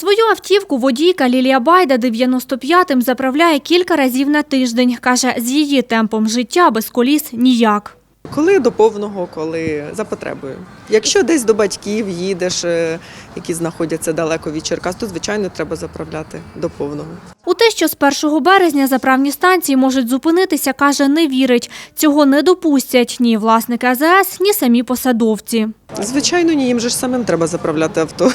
Свою автівку водійка Лілія Байда 95-м заправляє кілька разів на тиждень. Каже, з її темпом життя без коліс ніяк. Коли до повного, коли за потребою. Якщо десь до батьків їдеш, е, які знаходяться далеко від Черкас, то звичайно треба заправляти до повного. У те, що з 1 березня заправні станції можуть зупинитися, каже, не вірить. Цього не допустять ні власники АЗС, ні самі посадовці. Звичайно, ні, їм же ж самим треба заправляти авто.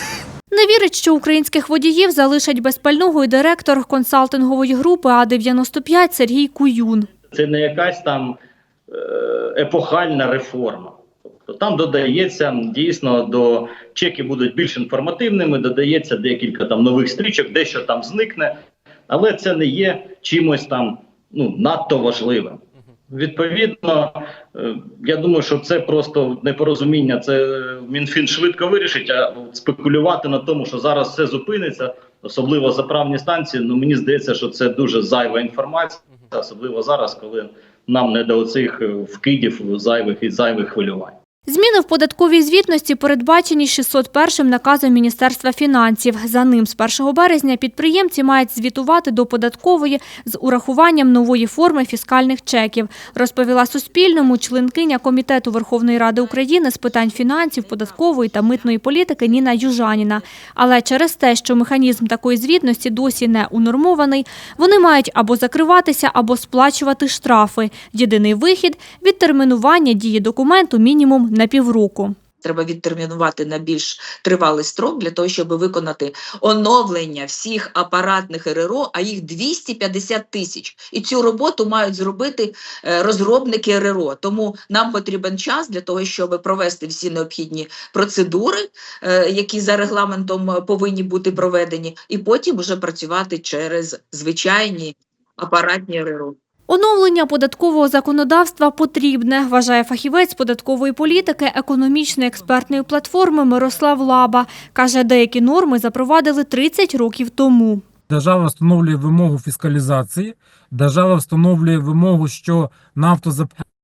Не вірить, що українських водіїв залишать без пального і директор консалтингової групи А-95 Сергій Куюн. Це не якась там е, епохальна реформа. Тобто там додається дійсно до чеки будуть більш інформативними, додається декілька там нових стрічок, дещо там зникне, але це не є чимось там ну надто важливим. Відповідно, е, я думаю, що це просто непорозуміння. Це Мінфін швидко вирішить, а спекулювати на тому, що зараз все зупиниться, особливо заправні станції. Ну мені здається, що це дуже зайва інформація, особливо зараз, коли нам не до оцих е, вкидів зайвих і зайвих хвилювань. Зміни в податковій звітності передбачені 601 наказом Міністерства фінансів. За ним з 1 березня підприємці мають звітувати до податкової з урахуванням нової форми фіскальних чеків, розповіла Суспільному членкиня Комітету Верховної Ради України з питань фінансів, податкової та митної політики Ніна Южаніна. Але через те, що механізм такої звітності досі не унормований, вони мають або закриватися, або сплачувати штрафи. Єдиний вихід – відтермінування дії документу мінімум на півроку. Треба відтермінувати на більш тривалий строк для того, щоб виконати оновлення всіх апаратних РРО, а їх 250 тисяч. І цю роботу мають зробити е, розробники РРО. Тому нам потрібен час для того, щоб провести всі необхідні процедури, е, які за регламентом е, повинні бути проведені, і потім вже працювати через звичайні апаратні РРО. Оновлення податкового законодавства потрібне, вважає фахівець податкової політики економічної експертної платформи Мирослав Лаба. Каже, деякі норми запровадили 30 років тому. Держава встановлює вимогу фіскалізації. Держава встановлює вимогу, що на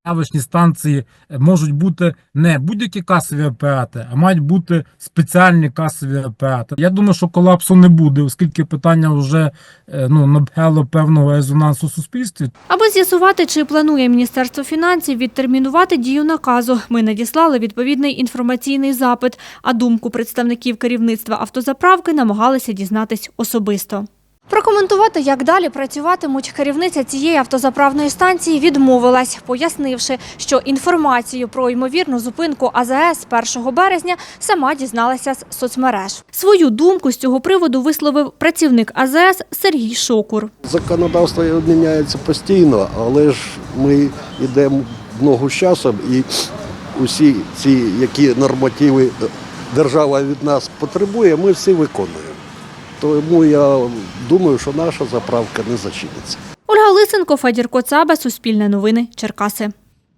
автозаправочні станції можуть бути не будь-які касові апарати, а мають бути спеціальні касові апарати. Я думаю, що колапсу не буде, оскільки питання вже е, ну набрало певного резонансу в суспільстві. Аби з'ясувати, чи планує Міністерство фінансів відтермінувати дію наказу, ми надіслали відповідний інформаційний запит, а думку представників керівництва автозаправки намагалися дізнатись особисто. Прокоментувати, як далі працюватимуть керівниця цієї автозаправної станції відмовилась, пояснивши, що інформацію про ймовірну зупинку АЗС 1 березня сама дізналася з соцмереж. Свою думку з цього приводу висловив працівник АЗС Сергій Шокур. Законодавство міняється постійно, але ж ми йдемо в ногу з часом і усі ці, які нормативи держава від нас потребує, ми всі виконуємо. Тому я думаю, що наша заправка не зачиниться. Ольга Лисенко, Федір Коцаба, Суспільне новини, Черкаси.